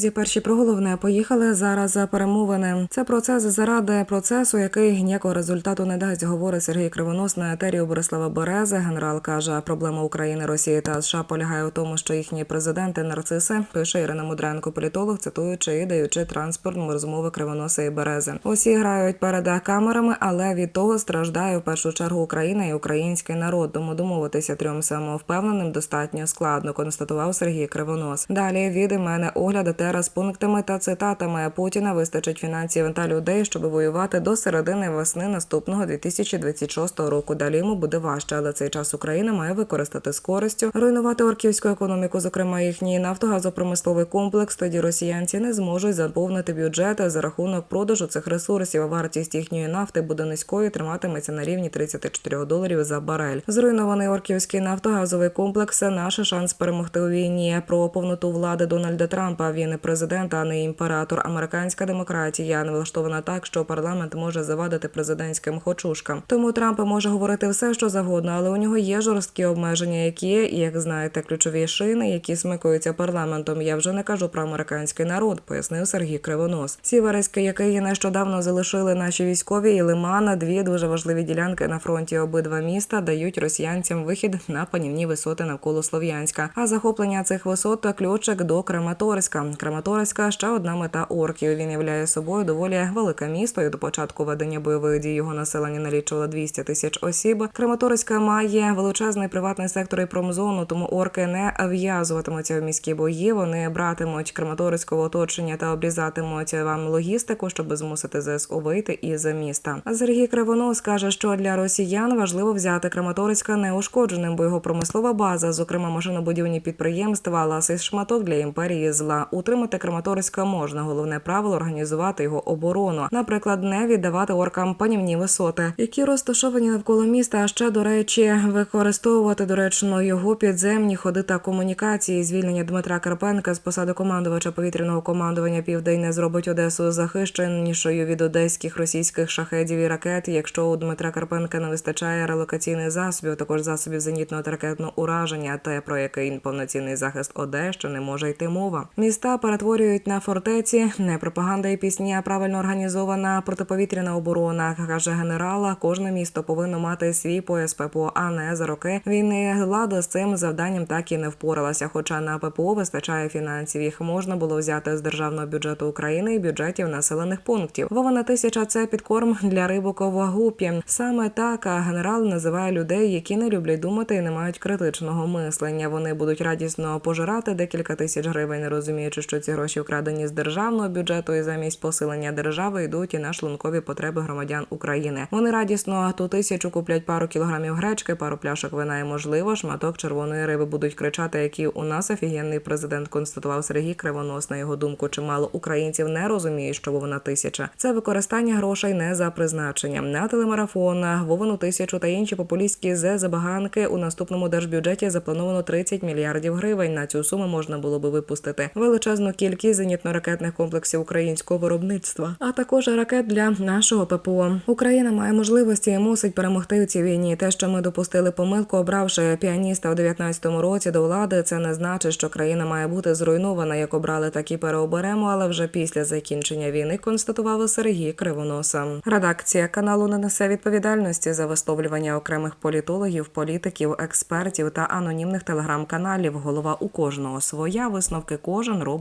друзі, перші про головне поїхали зараз за перемовини. Це процес заради процесу, який ніякого результату не дасть, говорить Сергій Кривонос на етері Борислава Берези. Генерал каже, проблема України, Росії та США полягає у тому, що їхні президенти нарциси пише Ірина Мудренко, політолог, цитуючи і даючи транспортну розмови Кривоноса і Берези. Усі грають перед камерами, але від того страждає в першу чергу Україна і український народ. Тому домовитися трьом самовпевненим достатньо складно, констатував Сергій Кривонос. Далі від мене огляд тера з пунктами та цитатами Путіна вистачить фінансів та людей, щоб воювати до середини весни наступного 2026 року. Далі йому буде важче, але цей час Україна має використати з користю, руйнувати орківську економіку, зокрема їхній нафтогазопромисловий комплекс. Тоді росіянці не зможуть заповнити бюджети за рахунок продажу цих ресурсів. Вартість їхньої нафти буде низькою, триматиметься на рівні 34 доларів за барель. Зруйнований орківський нафтогазовий комплекс наш шанс перемогти у війні. Про повноту влади Дональда Трампа. Він президент, а не імператор. Американська демократія не влаштована так, що парламент може завадити президентським хочушкам. Тому Трамп може говорити все, що завгодно, але у нього є жорсткі обмеження, які як знаєте, ключові шини, які смикуються парламентом. Я вже не кажу про американський народ, пояснив Сергій Кривонос. Сіверський, який нещодавно залишили наші військові, і Лимана, дві дуже важливі ділянки на фронті обидва міста дають росіянцям вихід на панівні висоти навколо Слов'янська. А захоплення цих висот ключик до Краматорська. Краматорська ще одна мета орків. Він являє собою доволі велике місто. І до початку ведення бойових дій його населення налічувало 200 тисяч осіб. Краматорська має величезний приватний сектор і промзону, тому орки не в'язуватимуться в міські бої. Вони братимуть Краматорське в оточення та обрізатимуть вам логістику, щоб змусити ЗСУ вийти із міста. Сергій Кривонос каже, що для росіян важливо взяти Краматорська неушкодженим, бо його промислова база, зокрема машинобудівні підприємства, ласий шматок для імперії зла. Утримати Краматорська можна. Головне правило організувати його оборону. Наприклад, не віддавати оркам панівні висоти, які розташовані навколо міста. А ще до речі, використовувати доречно його підземні ходи та комунікації. Звільнення Дмитра Карпенка з посади командувача повітряного командування Південь не зробить Одесу захищенішою від одеських російських шахедів і ракет. Якщо у Дмитра Карпенка не вистачає релокаційних засобів, також засобів зенітного та ракетного ураження, те про який повноцінний захист Одещини може йти мова. Міста перетворюють на фортеці, не пропаганда і пісні, а правильно організована протиповітряна оборона. каже генерала. Кожне місто повинно мати свій пояс ППО, а не за роки війни. Влада з цим завданням так і не впоралася. Хоча на ППО вистачає фінансів. Їх можна було взяти з державного бюджету України і бюджетів населених пунктів. Вована тисяча це підкорм для рибок в гупі. Саме так а генерал називає людей, які не люблять думати і не мають критичного мислення. Вони будуть радісно пожирати декілька тисяч гривень, не розуміючи, що ці гроші вкрадені з державного бюджету і замість посилення держави йдуть і на шлункові потреби громадян України. Вони радісно ту тисячу куплять пару кілограмів гречки, пару пляшок вина і можливо шматок червоної риби будуть кричати, який у нас офігенний президент констатував Сергій Кривонос. На його думку, чимало українців не розуміють, що вона тисяча. Це використання грошей не за призначенням. На телемарафон, Вовину тисячу та інші популістські з забаганки у наступному держбюджеті заплановано 30 мільярдів гривень. На цю суму можна було би випустити величезну кількість зенітно-ракетних комплексів українського виробництва, а також ракет для нашого ППО. Україна має можливості і мусить перемогти у цій війні. Те, що ми допустили помилку, обравши піаніста у 19-му році до влади, це не значить, що країна має бути зруйнована. Як обрали, так і переоберемо, але вже після закінчення війни констатував Сергій Кривоноса. Редакція каналу не несе відповідальності за висловлювання окремих політологів, політиків, експертів та анонімних телеграм-каналів. Голова у кожного своя висновки кожен